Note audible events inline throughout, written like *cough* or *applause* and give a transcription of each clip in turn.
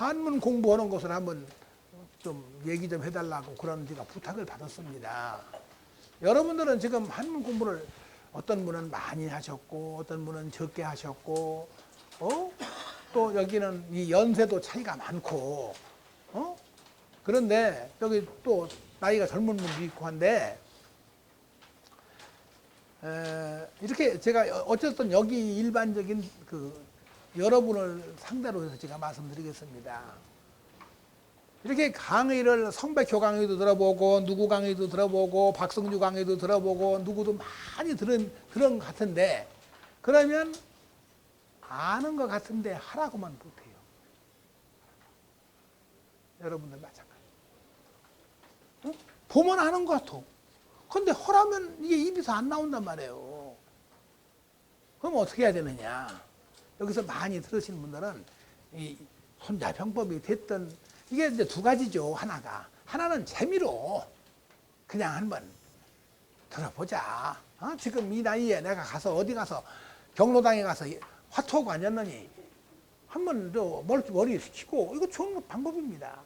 한문 공부하는 것을 한번 좀 얘기 좀 해달라고 그런 제가 부탁을 받았습니다. 여러분들은 지금 한문 공부를 어떤 분은 많이 하셨고 어떤 분은 적게 하셨고 어? 또 여기는 이 연세도 차이가 많고 어? 그런데 여기 또 나이가 젊은 분도 있고 한데 에, 이렇게 제가 어쨌든 여기 일반적인 그 여러분을 상대로 해서 제가 말씀드리겠습니다. 이렇게 강의를 성백효 강의도 들어보고 누구 강의도 들어보고 박성주 강의도 들어보고 누구도 많이 들은 들은 것 같은데 그러면 아는 것 같은데 하라고만 못해요. 여러분들 마찬가지. 어? 보면 아는 것 같아. 근데 허라면 이게 입에서 안 나온단 말이에요. 그럼 어떻게 해야 되느냐? 여기서 많이 들으시는 분들은 이 손자병법이 됐던 이게 이제 두 가지죠. 하나가 하나는 재미로 그냥 한번 들어보자. 어? 지금 이 나이에 내가 가서 어디 가서 경로당에 가서 화투하고 앉았느니 한번 저 머리 머리 식히고 이거 좋은 방법입니다.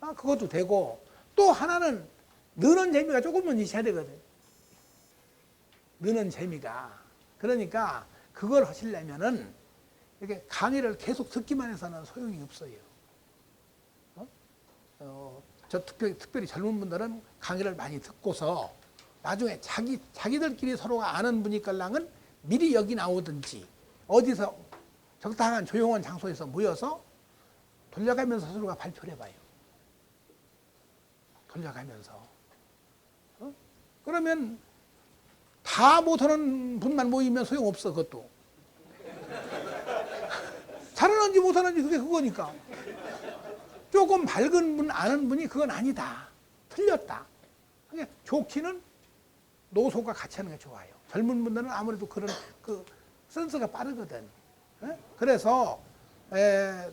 아 그것도 되고 또 하나는 느는 재미가 조금은 있어야 되거든. 느는 재미가 그러니까 그걸 하시려면은 이렇게 강의를 계속 듣기만 해서는 소용이 없어요. 어? 어, 저 특별히, 특별히 젊은 분들은 강의를 많이 듣고서 나중에 자기, 자기들끼리 서로가 아는 분이 걸랑은 미리 여기 나오든지 어디서 적당한 조용한 장소에서 모여서 돌려가면서 서로가 발표를 해봐요. 돌려가면서. 어? 그러면 다 못하는 분만 모이면 소용없어, 그것도. 잘 하는지 못하는지 그게 그거니까. 조금 밝은 분, 아는 분이 그건 아니다. 틀렸다. 그게 좋기는 노소가 같이 하는 게 좋아요. 젊은 분들은 아무래도 그런 그 센스가 빠르거든. 예? 그래서 에,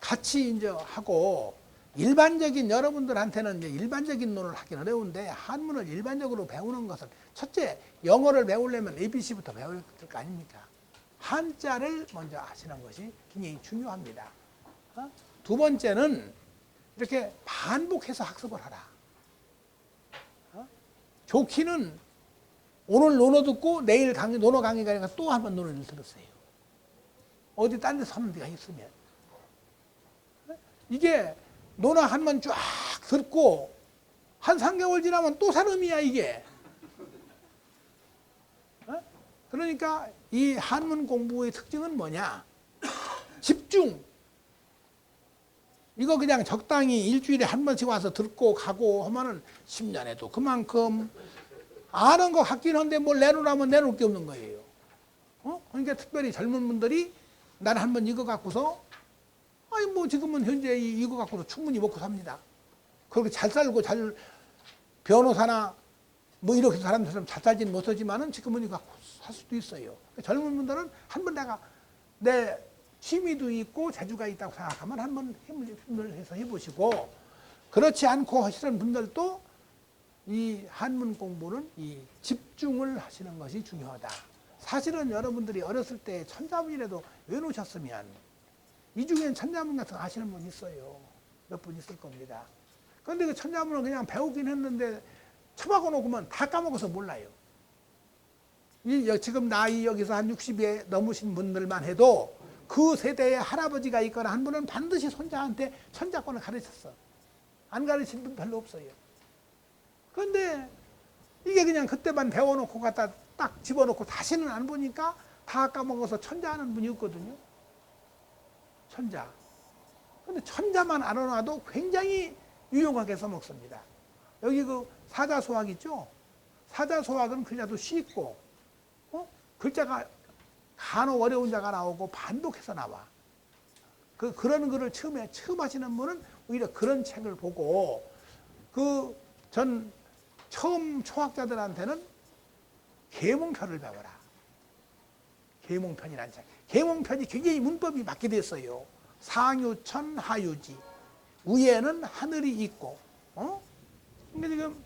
같이 이제 하고 일반적인 여러분들한테는 이제 일반적인 논을 하긴 어려운데 한문을 일반적으로 배우는 것은 첫째 영어를 배우려면 ABC부터 배워야 될 거 아닙니까? 한자를 먼저 하시는 것이 굉장히 중요합니다. 어? 두 번째는 이렇게 반복해서 학습을 하라. 어? 좋기는 오늘 논어 듣고 내일 강의, 논어 강의 가니까 또 한 번 논어를 들었어요. 어디 딴 데서 하는 데가 있으면. 어? 이게 논어 한 번 쫙 듣고 한 3개월 지나면 또 사람이야, 이게. 어? 그러니까 이 한문 공부의 특징은 뭐냐? 집중. 이거 그냥 적당히 일주일에 한 번씩 와서 듣고 가고 하면은 10년에도 그만큼 아는 거 같긴 한데 뭘 내놓으라면 내놓을 게 없는 거예요. 어? 그러니까 특별히 젊은 분들이 나는 한번 이거 갖고서 아니 뭐 지금은 현재 이- 이거 갖고서 충분히 먹고 삽니다. 그렇게 잘 살고 잘 변호사나 뭐 이렇게 사람들처럼 잘 살지는 못하지만은 지금은 이거 갖고 살 수도 있어요. 젊은 분들은 한 번 내가 내 취미도 있고 재주가 있다고 생각하면 한번 힘을, 힘을 해서 해보시고 그렇지 않고 하시는 분들도 이 한문 공부는 이 집중을 하시는 것이 중요하다. 사실은 여러분들이 어렸을 때 천자문이라도 외우셨으면 이 중엔 천자문 같은 거 아시는 분 있어요. 몇 분 있을 겁니다. 그런데 그 천자문을 그냥 배우긴 했는데 처박아 놓고만 다 까먹어서 몰라요. 지금 나이 여기서 한 60에 넘으신 분들만 해도 그 세대의 할아버지가 있거나 한 분은 반드시 손자한테 천자권을 가르쳤어. 안 가르친 분 별로 없어요. 그런데 이게 그냥 그때만 배워놓고 갖다 딱 집어넣고 다시는 안 보니까 다 까먹어서 천자하는 분이 없거든요. 천자. 근데 천자만 알아놔도 굉장히 유용하게 써먹습니다. 여기 그 사자소학 있죠? 사자소학은 글자도 쉽고, 어? 글자가 간혹 어려운 자가 나오고 반복해서 나와. 그, 그런 글을 처음에, 처음 하시는 분은 오히려 그런 책을 보고, 그, 전 처음 초학자들한테는 계몽편을 배워라. 계몽편이라는 책. 계몽편이 굉장히 문법이 맞게 됐어요. 상유천 하유지. 위에는 하늘이 있고, 어? 근데 지금,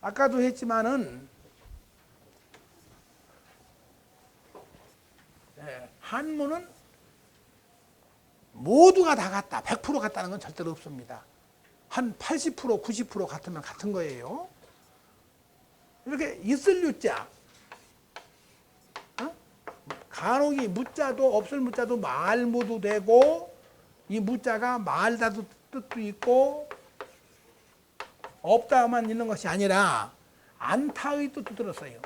아까도 했지만은, 한문은 모두가 다 같다. 100% 같다는 건 절대로 없습니다. 한 80% 90% 같으면 같은 거예요. 이렇게 있을 유자 어? 간혹이 무자도 없을 무자도 말무도 되고 이 무자가 말다도 뜻도 있고 없다만 있는 것이 아니라 안타의 뜻도 들었어요.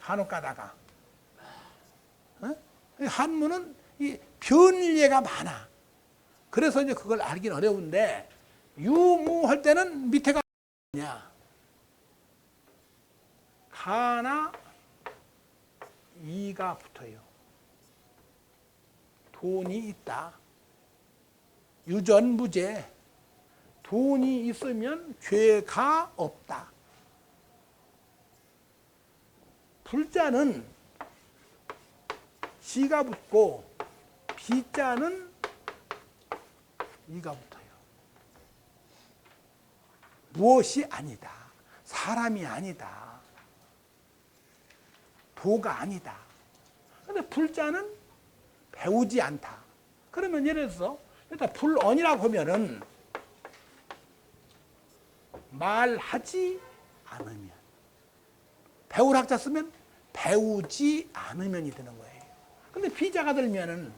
간혹 가다가 어? 한문은 이 변예가 많아. 그래서 이제 그걸 알긴 어려운데 유무할 때는 밑에가 뭐냐? 가나 이가 붙어요. 돈이 있다. 유전무죄. 돈이 있으면 죄가 없다. 불자는 시가 붙고 비자는 이가 붙어요. 무엇이 아니다. 사람이 아니다. 도가 아니다. 근데 불자는 배우지 않다. 그러면 예를 들어서 일단 불언이라고 하면은 말하지 않으면 배울 학자 쓰면 배우지 않으면이 되는 거예요. 근데 비자가 들면은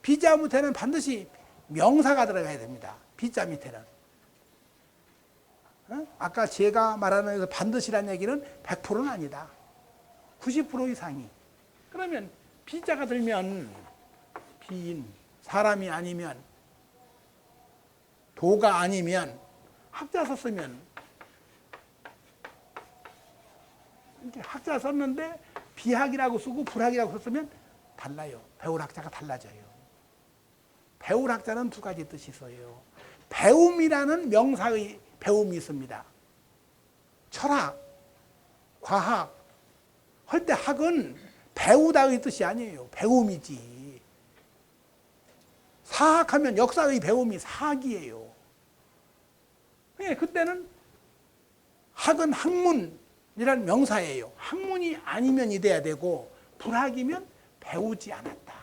비자 밑에는 반드시 명사가 들어가야 됩니다. 비자 밑에는. 어? 아까 제가 말하는 그 반드시란 얘기는 100%는 아니다. 90% 이상이. 그러면 비자가 들면 비인, 사람이 아니면 도가 아니면 학자 썼으면 이렇게 학자 썼는데 비학이라고 쓰고 불학이라고 썼으면 달라요. 배울 학자가 달라져요. 배울 학자는 두 가지 뜻이 있어요. 배움이라는 명사의 배움이 있습니다. 철학, 과학, 할 때 학은 배우다의 뜻이 아니에요. 배움이지. 사학하면 역사의 배움이 사학이에요. 예, 그때는 학은 학문이라는 명사예요. 학문이 아니면 이 돼야 되고 불학이면 배우지 않았다.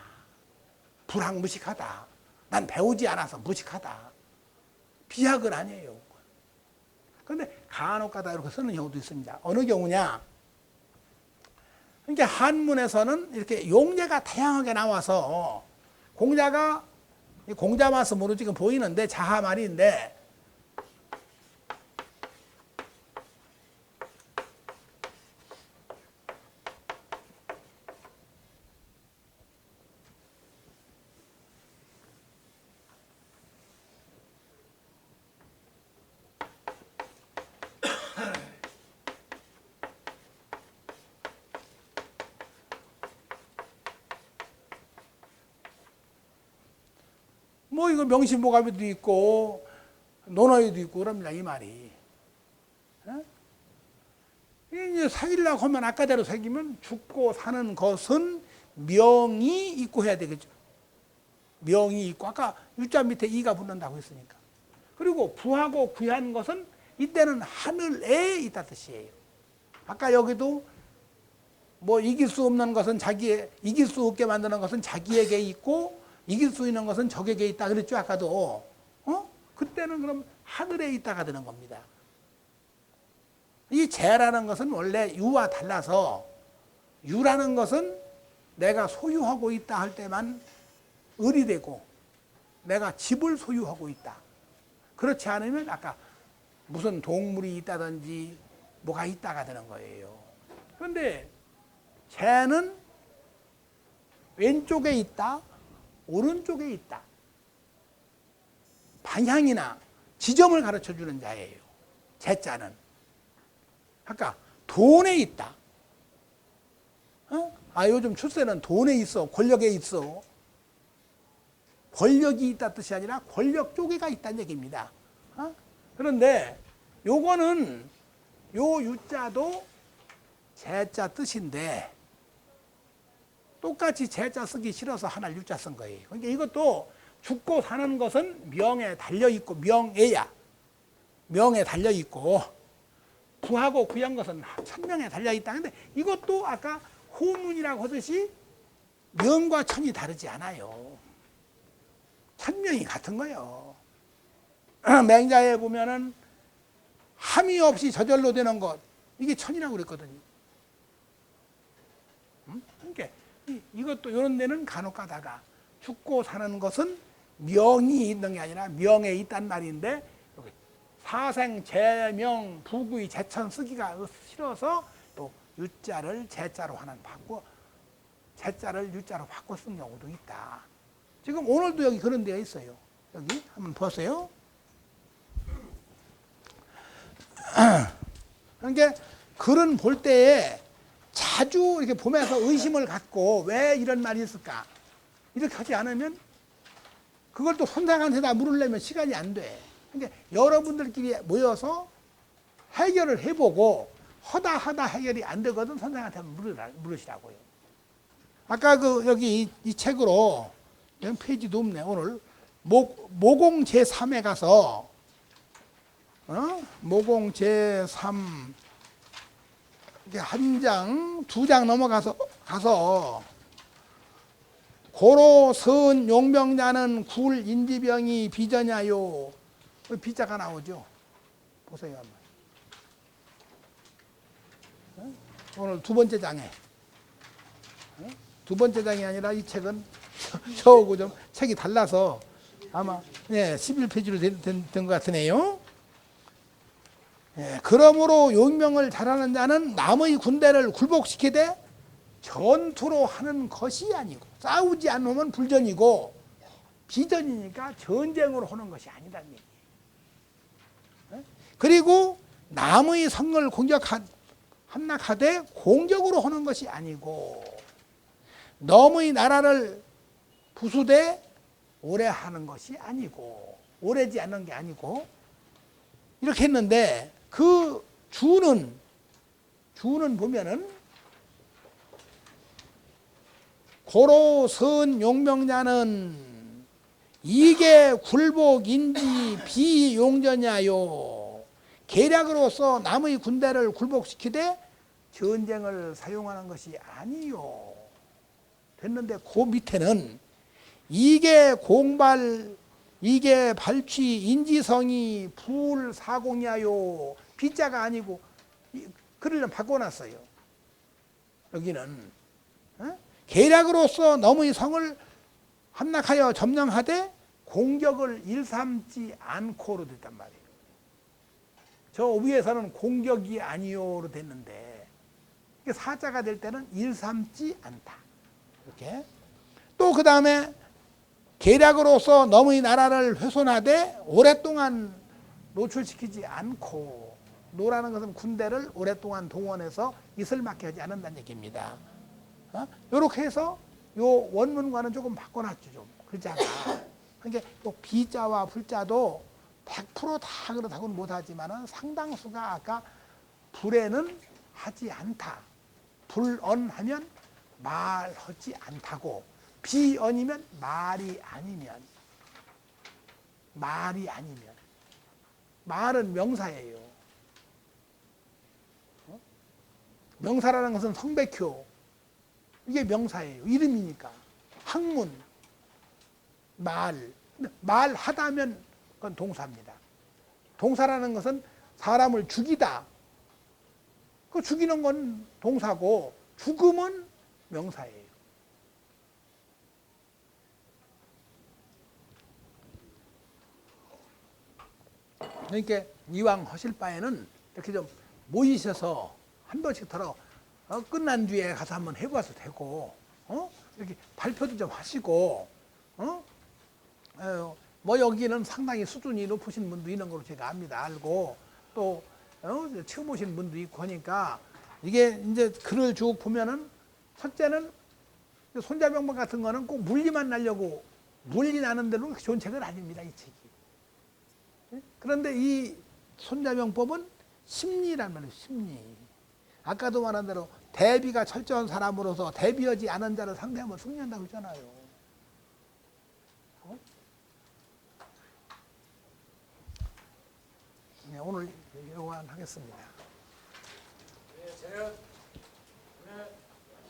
불학무식하다. 난 배우지 않아서 무식하다. 비학은 아니에요. 그런데 간혹 가다 이렇게 쓰는 경우도 있습니다. 어느 경우냐? 그러니까 한문에서는 이렇게 용제가 다양하게 나와서 공자가 공자 말씀으로 지금 보이는데 자하 말인데 뭐 이거 명심보감에도 있고 논어에도 있고 그럽니다 이 말이. 어? 이제 사귀려고 하면 아까대로 사귀면 죽고 사는 것은 명이 있고 해야 되겠죠. 명이 있고 아까 유자 밑에 이가 붙는다고 했으니까. 그리고 부하고 구한 것은 이때는 하늘에 있다 뜻이에요. 아까 여기도 뭐 이길 수 없는 것은 자기의 이길 수 없게 만드는 것은 자기에게 있고 이길 수 있는 것은 적에게 있다 그랬죠 아까도. 어? 그때는 그럼 하늘에 있다가 되는 겁니다. 이 재라는 것은 원래 유와 달라서 유라는 것은 내가 소유하고 있다 할 때만 을이 되고 내가 집을 소유하고 있다. 그렇지 않으면 아까 무슨 동물이 있다든지 뭐가 있다가 되는 거예요. 그런데 재는 왼쪽에 있다 오른쪽에 있다. 방향이나 지점을 가르쳐 주는 자예요. 제 자는. 아까 돈에 있다. 어? 아 요즘 출세는 돈에 있어. 권력에 있어. 권력이 있다 뜻이 아니라 권력 쪽에가 있다는 얘기입니다. 어? 그런데 요거는 요 유자도 제자 뜻인데 똑같이 제자 쓰기 싫어서 하나 유자 쓴 거예요. 그러니까 이것도 죽고 사는 것은 명에 달려 있고 명예야. 명에 달려 있고 구하고 구한 것은 천명에 달려 있다. 근데 이것도 아까 호문이라고 하듯이 명과 천이 다르지 않아요. 천명이 같은 거예요. *clears throat* 맹자에 보면은 함이 없이 저절로 되는 것 이게 천이라고 그랬거든요. 음? 그러니까 이, 이것도 이런 데는 간혹 가다가 죽고 사는 것은 명이 있는 게 아니라 명에 있단 말인데 여기 사생 제명 부구의 제천 쓰기가 싫어서 또 유자를 제자로 하는 바꿔 제자를 유자로 바꿔 쓴 경우도 있다. 지금 오늘도 여기 그런 데가 있어요. 여기 한번 보세요. *clears throat* 그러니까 글은 볼 때에 자주 이렇게 보면서 의심을 갖고 왜 이런 말이 있을까? 이렇게 하지 않으면 그걸 또 손상한테다 물으려면 시간이 안 돼. 그러니까 여러분들끼리 모여서 해결을 해보고 허다 하다 해결이 안 되거든 선생한테 물으라, 물으시라고요. 아까 그 여기 이, 이 책으로 여기 페이지도 없네 오늘 모, 모공 제 3에 가서 어? 모공 제 3. 한 장, 두 장 넘어가서 가서 고로 선 용병자는 굴 인지병이 비전야요. 그 비자가 나오죠. 보세요 한번. 어? 오늘 두 번째 장에 어? 두 번째 장이 아니라 이 책은 *laughs* 저하고 좀 책이 달라서 아마 네, 11페이지로 된, 된, 된것 같으네요. 예, 그러므로 용명을 잘하는 자는 남의 군대를 굴복시키되 전투로 하는 것이 아니고 싸우지 않으면 불전이고 비전이니까 전쟁으로 하는 것이 얘기예요. 예? 그리고 남의 성을 공격한 함락하되 공격으로 하는 것이 아니고 너의 나라를 부수되 오래 하는 것이 아니고 오래지 않는 게 아니고 이렇게 했는데 그 주는 주는 보면은 고로 선 용명자는 이게 굴복인지 비용전야요. 계략으로서 남의 군대를 굴복시키되 전쟁을 사용하는 것이 아니요. 됐는데 그 밑에는 이게 공발 이게 발취 인지성이 불사공이야요 비자가 아니고 글을 좀 바꿔놨어요. 여기는 어? 계략으로서 너무의 성을 함락하여 점령하되 공격을 일삼지 않고로 됐단 말이에요. 저 위에서는 공격이 아니요로 됐는데 사자가 될 때는 일삼지 않다. 이렇게 또 그 다음에 계략으로서 너무의 나라를 훼손하되 오랫동안 노출시키지 않고 노라는 것은 군대를 오랫동안 동원해서 이슬 맞게 하지 않는다는 얘기입니다. 어? 이렇게 해서 요 원문과는 조금 바꿔놨죠 좀 글자가. 그러니까 또 비자와 불자도 100%다 그렇다고는 못하지만은 상당수가 아까 불에는 하지 않다. 불언하면 말하지 않다고 비언이면 말이 아니면 말이 아니면 말은 명사예요. 어? 명사라는 것은 성백효 이게 명사예요. 이름이니까 학문 말 말하다면 그건 동사입니다. 동사라는 것은 사람을 죽이다. 그 죽이는 건 동사고 죽음은 명사예요. 그러니까 이왕 하실 바에는 이렇게 좀 모이셔서 한 번씩 들어 어, 끝난 뒤에 가서 한번 해봐도 되고 어? 이렇게 발표도 좀 하시고 어? 어, 뭐 여기는 상당히 수준이 높으신 분도 있는 걸로 제가 압니다 알고 또 어? 처음 오신 분도 있고 하니까 이게 이제 글을 쭉 보면은 첫째는 손자병법 같은 거는 꼭 물리만 나려고 물리 나는 대로 좋은 책은 아닙니다 이 책이 그런데 이 손자병법은 심리란 말이에요, 심리. 아까도 말한 대로 대비가 철저한 사람으로서 대비하지 않은 자를 상대하면 승리한다고 했잖아요. 어? 네, 오늘 여기만 하겠습니다. 네,